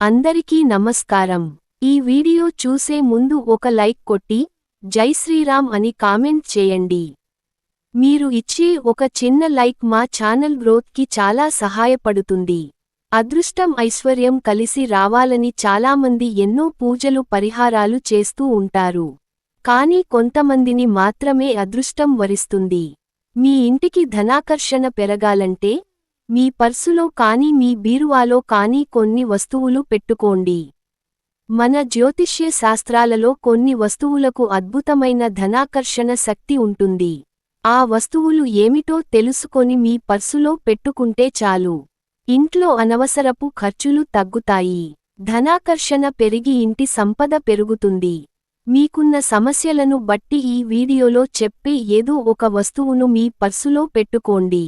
అందరికీ నమస్కారం. ఈ వీడియో చూసే ముందు ఒక లైక్ కొట్టి జై శ్రీరామ్ అని కామెంట్ చేయండి. మీరు ఇచ్చే ఒక చిన్న లైక్ మా ఛానల్ గ్రోత్కి చాలా సహాయపడుతుంది. అదృష్టం ఐశ్వర్యం కలిసి రావాలని చాలామంది ఎన్నో పూజలు పరిహారాలు చేస్తూ ఉంటారు. కానీ కొంతమందిని మాత్రమే అదృష్టం వరిస్తుంది. మీ ఇంటికి ధనాకర్షణ పెరగాలంటే మీ పర్సులో కానీ మీ బీరువాలో కానీ కొన్ని వస్తువులు పెట్టుకోండి. మన జ్యోతిష్య శాస్త్రాలలో కొన్ని వస్తువులకు అద్భుతమైన ధనాకర్షణ శక్తి ఉంటుంది. ఆ వస్తువులు ఏమిటో తెలుసుకొని మీ పర్సులో పెట్టుకుంటే చాలు. ఇంట్లో అనవసరపు ఖర్చులు తగ్గుతాయి. ధనాకర్షణ పెరిగి ఇంటి సంపద పెరుగుతుంది. మీకున్న సమస్యలను బట్టి ఈ వీడియోలో చెప్పే ఏదో ఒక వస్తువును మీ పర్సులో పెట్టుకోండి.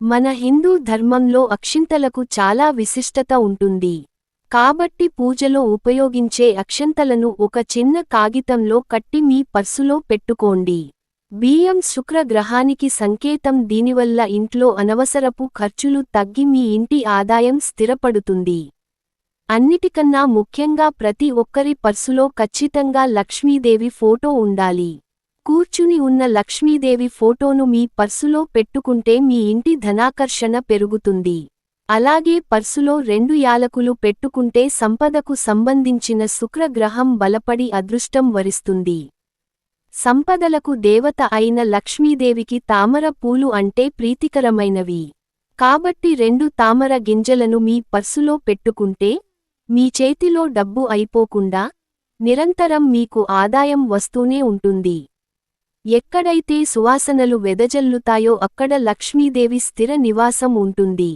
మన హిందూ ధర్మంలో అక్షింతలకు చాలా విశిష్టత ఉంటుంది. కాబట్టి పూజలో ఉపయోగించే అక్షంతలను ఒక చిన్న కాగితంలో కట్టి మీ పర్సులో పెట్టుకోండి. బియ్యం శుక్ర గ్రహానికి సంకేతం దీనివల్ల ఇంట్లో అనవసరపు ఖర్చులు తగ్గి మీ ఇంటి ఆదాయం స్థిరపడుతుంది. అన్నిటికన్నా ముఖ్యంగా ప్రతి ఒక్కరి పర్సులో ఖచ్చితంగా లక్ష్మీదేవి ఫోటో ఉండాలి. కూర్చుని ఉన్న లక్ష్మీదేవి ఫోటోను మీ పర్సులో పెట్టుకుంటే మీ ఇంటి ధనాకర్షణ పెరుగుతుంది. అలాగే పర్సులో రెండు యాలకులు పెట్టుకుంటే సంపదకు సంబంధించిన శుక్రగ్రహం బలపడి అదృష్టం వరిస్తుంది. సంపదలకు దేవత అయిన లక్ష్మీదేవికి తామర పూలు అంటే ప్రీతికరమైనవి. కాబట్టి రెండు తామర గింజలను మీ పర్సులో పెట్టుకుంటే మీ చేతిలో డబ్బు అయిపోకుండా నిరంతరం మీకు ఆదాయం వస్తూనే ఉంటుంది. ఎక్కడైతే సువాసనలు వెదజల్లుతాయో అక్కడ లక్ష్మీదేవి స్థిర నివాసం ఉంటుంది.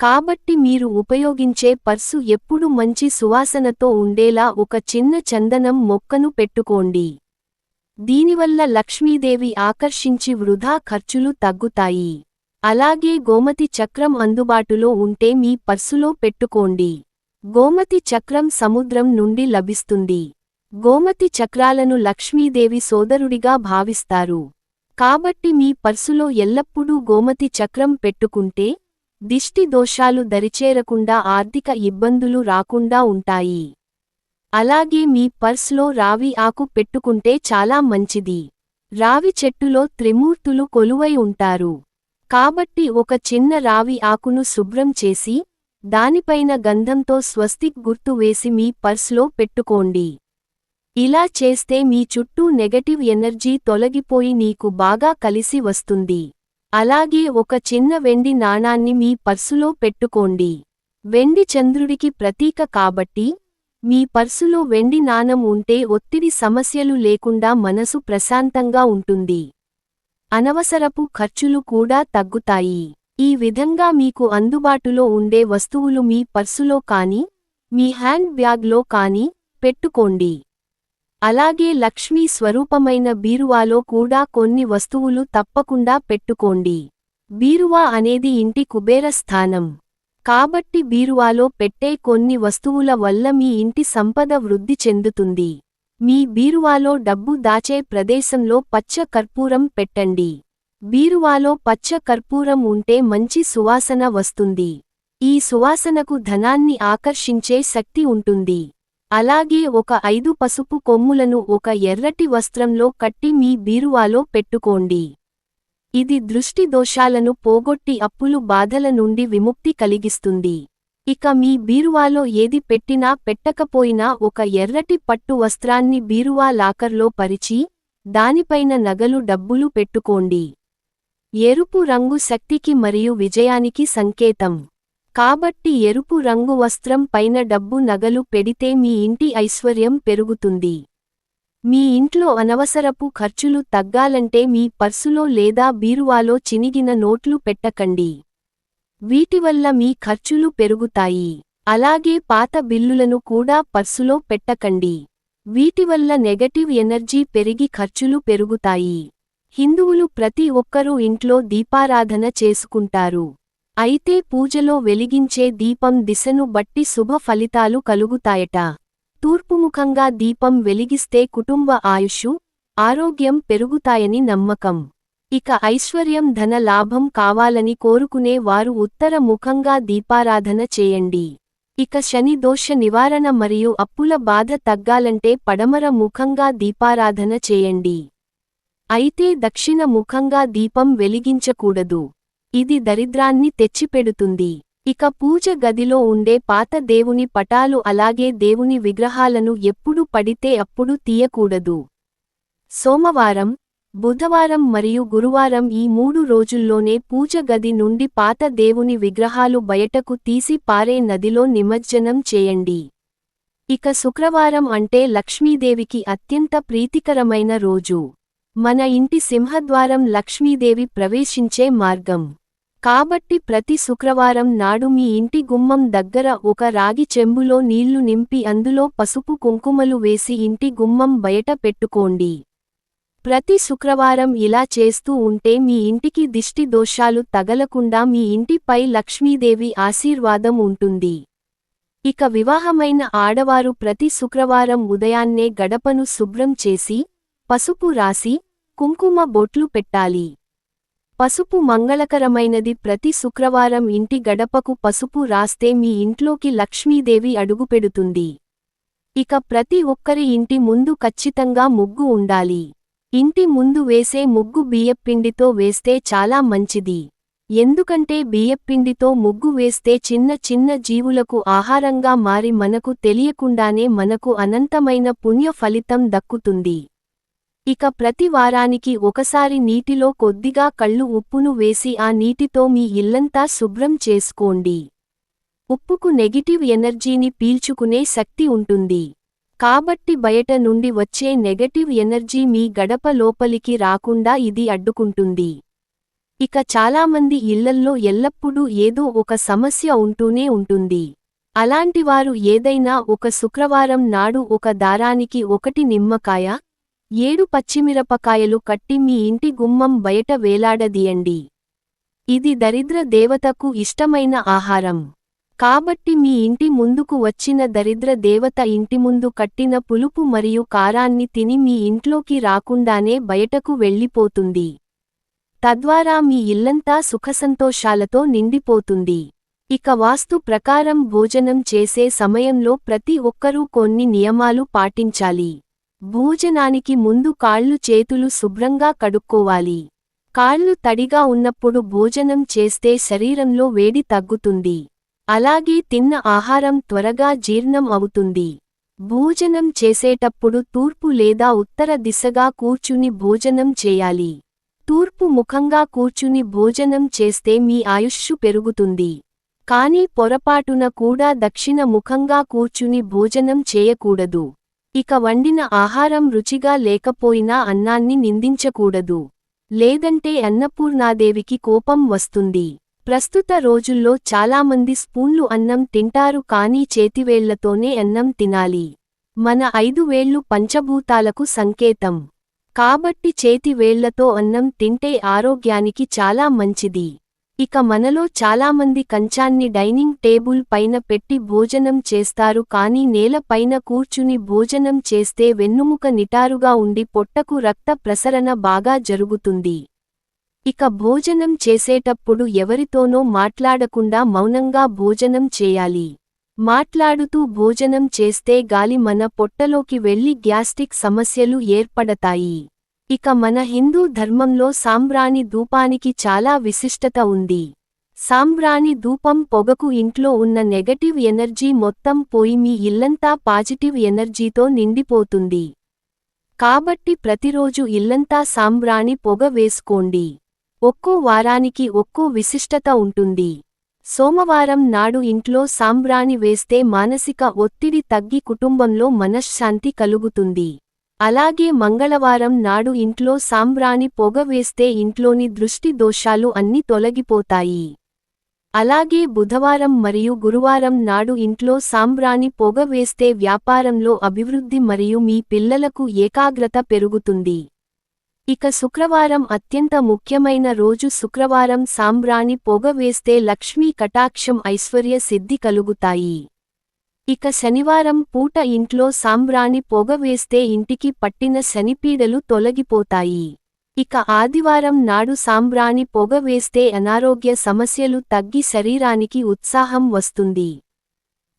కాబట్టి మీరు ఉపయోగించే పర్సు ఎప్పుడు మంచి సువాసనతో ఉండేలా ఒక చిన్న చందనం మొక్కను పెట్టుకోండి. దీనివల్ల లక్ష్మీదేవి ఆకర్షించి వృధా ఖర్చులు తగ్గుతాయి. అలాగే గోమతి చక్రం అందుబాటులో ఉంటే మీ పర్సులో పెట్టుకోండి. గోమతి చక్రం సముద్రం నుండి లభిస్తుంది. గోమతి చక్రాలను లక్ష్మీదేవి సోదరుడిగా భావిస్తారు. కాబట్టి మీ పర్సులో ఎల్లప్పుడూ గోమతి చక్రం పెట్టుకుంటే దిష్టి దోషాలు దరిచేరకుండా ఆర్థిక ఇబ్బందులు రాకుండా ఉంటాయి. అలాగే మీ పర్స్లో రావి ఆకు పెట్టుకుంటే చాలా మంచిది. రావి చెట్టులో త్రిమూర్తులు కొలువై ఉంటారు. కాబట్టి ఒక చిన్న రావి ఆకును శుభ్రం చేసి దానిపైన గంధంతో స్వస్తిక్ గుర్తు వేసి మీ పర్స్లో పెట్టుకోండి. ఇలా చేస్తే మీ చుట్టూ నెగటివ్ ఎనర్జీ తొలగిపోయి నీకు బాగా కలిసి వస్తుంది. అలాగే ఒక చిన్న వెండి నాణాన్ని మీ పర్సులో పెట్టుకోండి. వెండి చంద్రుడికి ప్రతీక కాబట్టి మీ పర్సులో వెండి నాణం ఉంటే ఒత్తిడి సమస్యలు లేకుండా మనసు ప్రశాంతంగా ఉంటుంది. అనవసరపు ఖర్చులు కూడా తగ్గుతాయి. ఈ విధంగా మీకు అందుబాటులో ఉండే వస్తువులు మీ పర్సులో కానీ మీ హ్యాండ్ బ్యాగ్లో కానీ పెట్టుకోండి. అలాగే లక్ష్మీ స్వరూపమైన బీరువాలో కూడా కొన్ని వస్తువులు తప్పకుండా పెట్టుకోండి. బీరువా అనేది ఇంటి కుబేర స్థానం. కాబట్టి బీరువాలో పెట్టే కొన్ని వస్తువుల వల్ల మీ ఇంటి సంపద వృద్ధి చెందుతుంది. మీ బీరువాలో డబ్బు దాచే ప్రదేశంలో పచ్చ కర్పూరం పెట్టండి. బీరువాలో పచ్చ కర్పూరం ఉంటే మంచి సువాసన వస్తుంది. ఈ సువాసనకు ధనాన్ని ఆకర్షించే శక్తి ఉంటుంది. అలాగే ఒక ఐదు పసుపు కొమ్ములను ఒక ఎర్రటి వస్త్రంలో కట్టి మీ బీరువాలో పెట్టుకోండి. ఇది దృష్టి దోషాలను పోగొట్టి అప్పులు బాధల నుండి విముక్తి కలిగిస్తుంది. ఇక మీ బీరువాలో ఏది పెట్టినా పెట్టకపోయినా ఒక ఎర్రటి పట్టు వస్త్రాన్ని బీరువా లాకర్లో పరిచి దానిపైన నగలు డబ్బులు పెట్టుకోండి. ఎరుపు రంగు శక్తికి మరియు విజయానికి సంకేతం. కాబట్టి ఎరుపు రంగు వస్త్రం పైన డబ్బు నగలు పెడితే మీ ఇంటి ఐశ్వర్యం పెరుగుతుంది. మీ ఇంట్లో అనవసరపు ఖర్చులు తగ్గాలంటే మీ పర్సులో లేదా బీరువాలో చినిగిన నోట్లు పెట్టకండి. వీటివల్ల మీ ఖర్చులు పెరుగుతాయి. అలాగే పాత బిల్లులను కూడా పర్సులో పెట్టకండి. వీటివల్ల నెగటివ్ ఎనర్జీ పెరిగి ఖర్చులు పెరుగుతాయి. హిందువులు ప్రతి ఒక్కరూ ఇంట్లో దీపారాధన చేసుకుంటారు. అయితే పూజలో వెలిగించే దీపం దిశను బట్టి శుభ ఫలితాలు కలుగుతాయట. తూర్పుముఖంగా దీపం వెలిగిస్తే కుటుంబ ఆయుషు ఆరోగ్యం పెరుగుతాయని నమ్మకం. ఇక ఐశ్వర్యం ధన లాభం కావాలని కోరుకునే వారు ఉత్తర ముఖంగా దీపారాధన చేయండి. ఇక శని దోష నివారణ మరియు అప్పుల బాధ తగ్గాలంటే పడమర ముఖంగా దీపారాధన చేయండి. అయితే దక్షిణ ముఖంగా దీపం వెలిగించకూడదు. ఇది దరిద్రాన్ని తెచ్చిపెడుతుంది. ఇక పూజ గదిలో ఉండే పాత దేవుని పటాలు అలాగే దేవుని విగ్రహాలను ఎప్పుడు పడితే అప్పుడు తీయకూడదు. సోమవారం బుధవారం మరియు గురువారం ఈ మూడు రోజుల్లోనే పూజ గది నుండి పాత దేవుని విగ్రహాలు బయటకు తీసి పారే నదిలో నిమజ్జనం చేయండి. ఇక శుక్రవారం అంటే లక్ష్మీదేవికి అత్యంత ప్రీతికరమైన రోజు. మన ఇంటి సింహద్వారం లక్ష్మీదేవి ప్రవేశించే మార్గం. కాబట్టి ప్రతి శుక్రవారం నాడు మీ ఇంటి గుమ్మం దగ్గర ఒక రాగి చెంబులో నీళ్ళు నింపి అందులో పసుపు కుంకుమలు వేసి ఇంటి గుమ్మం బయట పెట్టుకోండి. ప్రతి శుక్రవారం ఇలా చేస్తూ ఉంటే మీ ఇంటికి దిష్టి దోషాలు తగలకుండా మీ ఇంటిపై లక్ష్మీదేవి ఆశీర్వాదం ఉంటుంది. ఇక వివాహమైన ఆడవారు ప్రతి శుక్రవారం ఉదయాన్నే గడపను శుభ్రం చేసి పసుపు రాసి కుంకుమ బొట్లు పెట్టాలి. పసుపు మంగళకరమైనది. ప్రతి శుక్రవారం ఇంటి గడపకు పసుపు రాస్తే మీ ఇంట్లోకి లక్ష్మీదేవి అడుగుపెడుతుంది. ఇక ప్రతి ఒక్కరి ఇంటి ముందు ఖచ్చితంగా ముగ్గు ఉండాలి. ఇంటి ముందు వేసే ముగ్గు బియ్యప్పిండితో వేస్తే చాలా మంచిది. ఎందుకంటే బియ్యప్పిండితో ముగ్గు వేస్తే చిన్న చిన్న జీవులకు ఆహారంగా మారి మనకు తెలియకుండానే మనకు అనంతమైన పుణ్య ఫలితం దక్కుతుంది. ఇక ప్రతి వారానికి ఒకసారి నీటిలో కొద్దిగా కళ్ళు ఉప్పును వేసి ఆ నీటితో మీ ఇల్లంతా శుభ్రం చేసుకోండి. ఉప్పుకు నెగిటివ్ ఎనర్జీని పీల్చుకునే శక్తి ఉంటుంది. కాబట్టి బయట నుండి వచ్చే నెగటివ్ ఎనర్జీ మీ గడప లోపలికి రాకుండా ఇది అడ్డుకుంటుంది. ఇక చాలామంది ఇళ్ళల్లో ఎల్లప్పుడూ ఏదో ఒక సమస్య ఉంటూనే ఉంటుంది. అలాంటివారు ఏదైనా ఒక శుక్రవారం నాడు ఒక దారానికి ఒకటి నిమ్మకాయ ఏడు పచ్చిమిరపకాయలు కట్టి మీ ఇంటి గుమ్మం బయట వేలాడదీయండి. ఇది దరిద్ర దేవతకు ఇష్టమైన ఆహారం. కాబట్టి మీ ఇంటి ముందుకు వచ్చిన దరిద్ర దేవత ఇంటి ముందు కట్టిన పులుపు మరియు కారాన్ని తిని మీ ఇంట్లోకి రాకుండానే బయటకు వెళ్ళిపోతుంది. తద్వారా మీ ఇల్లంతా సుఖసంతోషాలతో నిండిపోతుంది. ఇక వాస్తు ప్రకారం భోజనం చేసే సమయంలో ప్రతి ఒక్కరూ కొన్ని నియమాలు పాటించాలి. భోజనానికి ముందు కాళ్ళు చేతులు శుభ్రంగా కడుక్కోవాలి. కాళ్ళు తడిగా ఉన్నప్పుడు భోజనం చేస్తే శరీరంలో వేడి తగ్గుతుంది. అలాగే తిన్న ఆహారం త్వరగా జీర్ణం అవుతుంది. భోజనం చేసేటప్పుడు తూర్పు లేదా ఉత్తర దిశగా కూర్చుని భోజనం చేయాలి. తూర్పు ముఖంగా కూర్చుని భోజనం చేస్తే మీ ఆయుష్షు పెరుగుతుంది. కానీ పొరపాటున కూడా దక్షిణ ముఖంగా కూర్చుని భోజనం చేయకూడదు. ఇక వండిన ఆహారం రుచిగా లేకపోయినా అన్నాన్ని నిందించకూడదు. లేదంటే అన్నపూర్ణాదేవికి కోపం వస్తుంది. ప్రస్తుత రోజుల్లో చాలామంది స్పూన్లు అన్నం తింటారు కానీ చేతివేళ్ళతోనే అన్నం తినాలి. మన ఐదు వేళ్ళు పంచభూతాలకు సంకేతం. కాబట్టి చేతివేళ్ళతో అన్నం తింటే ఆరోగ్యానికి చాలా మంచిది. ఇక మనలో చాలామంది కంచాన్ని డైనింగ్ టేబుల్ పైన పెట్టి భోజనం చేస్తారు కానీ నేల పైన కూర్చుని భోజనం చేస్తే వెన్నుముక నిటారుగా ఉండి పొట్టకు రక్త ప్రసరణ బాగా జరుగుతుంది. ఇక భోజనం చేసేటప్పుడు ఎవరితోనో మాట్లాడకుండా మౌనంగా భోజనం చేయాలి. మాట్లాడుతూ భోజనం చేస్తే గాలి మన పొట్టలోకి వెళ్ళి గ్యాస్ట్రిక్ సమస్యలు ఏర్పడతాయి. ఇక మన హిందూ ధర్మంలో సాంబ్రాణి ధూపానికి చాలా విశిష్టత ఉంది. సాంబ్రాణి ధూపం పొగకు ఇంట్లో ఉన్న నెగటివ్ ఎనర్జీ మొత్తం పోయి మీ ఇల్లంతా పాజిటివ్ ఎనర్జీతో నిండిపోతుంది. కాబట్టి ప్రతిరోజు ఇల్లంతా సాంబ్రాణి పొగ వేసుకోండి. ఒక్కో వారానికి ఒక్కో విశిష్టత ఉంటుంది. సోమవారం నాడు ఇంట్లో సాంబ్రాణి వేస్తే మానసిక ఒత్తిడి తగ్గి కుటుంబంలో మనశ్శాంతి కలుగుతుంది. అలాగే మంగళవారం నాడు ఇంట్లో సాంబ్రాణి పొగ వేస్తే ఇంట్లోని దృష్టి దోషాలు అన్ని తొలగిపోతాయి. అలాగే బుధవారం మరియు గురువారం నాడు ఇంట్లో సాంబ్రాణి పొగ వేస్తే వ్యాపారంలో అభివృద్ధి మరియు మీ పిల్లలకు ఏకాగ్రత పెరుగుతుంది. ఇక శుక్రవారం అత్యంత ముఖ్యమైన రోజు శుక్రవారం సాంబ్రాణి పొగ వేస్తే లక్ష్మీ కటాక్షం ఐశ్వర్య సిద్ధి కలుగుతాయి. ఇక శనివారం పూట ఇంట్లో సాంబ్రాణి పొగవేస్తే ఇంటికి పట్టిన శనిపీడలు తొలగిపోతాయి. ఇక ఆదివారం నాడు సాంబ్రాణి పొగవేస్తే అనారోగ్య సమస్యలు తగ్గి శరీరానికి ఉత్సాహం వస్తుంది.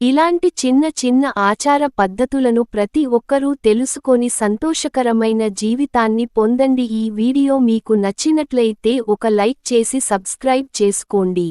ఇలాంటి చిన్న చిన్న ఆచార పద్ధతులను ప్రతి ఒక్కరూ తెలుసుకొని సంతోషకరమైన జీవితాన్ని పొందండి. ఈ వీడియో మీకు నచ్చినట్లయితే ఒక లైక్ చేసి సబ్స్క్రైబ్ చేసుకోండి.